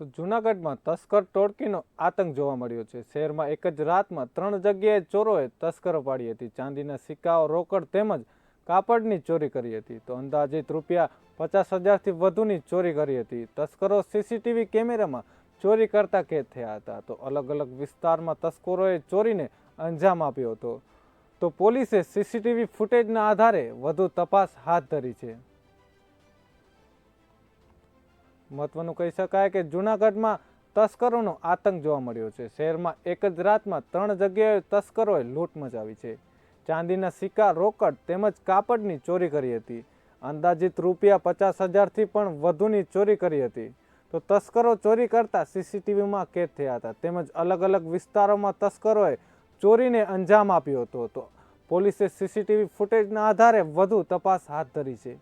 તો જૂનાગઢમાં તસ્કર ટોળકીનો આતંક જોવા મળ્યો છે. શહેરમાં એક જ રાતમાં ત્રણ જગ્યાએ ચોરોએ તસ્કરો પાડી હતી. ચાંદીના સિક્કાઓ, રોકડ તેમજ કાપડની ચોરી કરી હતી. તો અંદાજિત રૂપિયા પચાસ હજારથી વધુની ચોરી કરી હતી. તસ્કરો સીસીટીવી કેમેરામાં ચોરી કરતા કેદ થયા હતા. તો અલગ અલગ વિસ્તારમાં તસ્કરોએ ચોરીને અંજામ આપ્યો હતો. તો પોલીસે સીસીટીવી ફૂટેજના આધારે વધુ તપાસ હાથ ધરી છે. મહત્વનું કહી શકાય કે જૂનાગઢમાં તસ્કરોનો આતંક જોવા મળ્યો છે. શહેરમાં એક જ રાતમાં ત્રણ જગ્યાએ તસ્કરોએ લૂંટ મચાવી છે. ચાંદીના સિક્કા, રોકડ તેમજ કાપડની ચોરી કરી હતી. અંદાજિત રૂપિયા પચાસ હજારથી પણ વધુની ચોરી કરી હતી. તો તસ્કરો ચોરી કરતા સીસીટીવીમાં કેદ થયા હતા. તેમજ અલગ અલગ વિસ્તારોમાં તસ્કરોએ ચોરીને અંજામ આપ્યો હતો. તો પોલીસે સીસીટીવી ફૂટેજના આધારે વધુ તપાસ હાથ ધરી છે.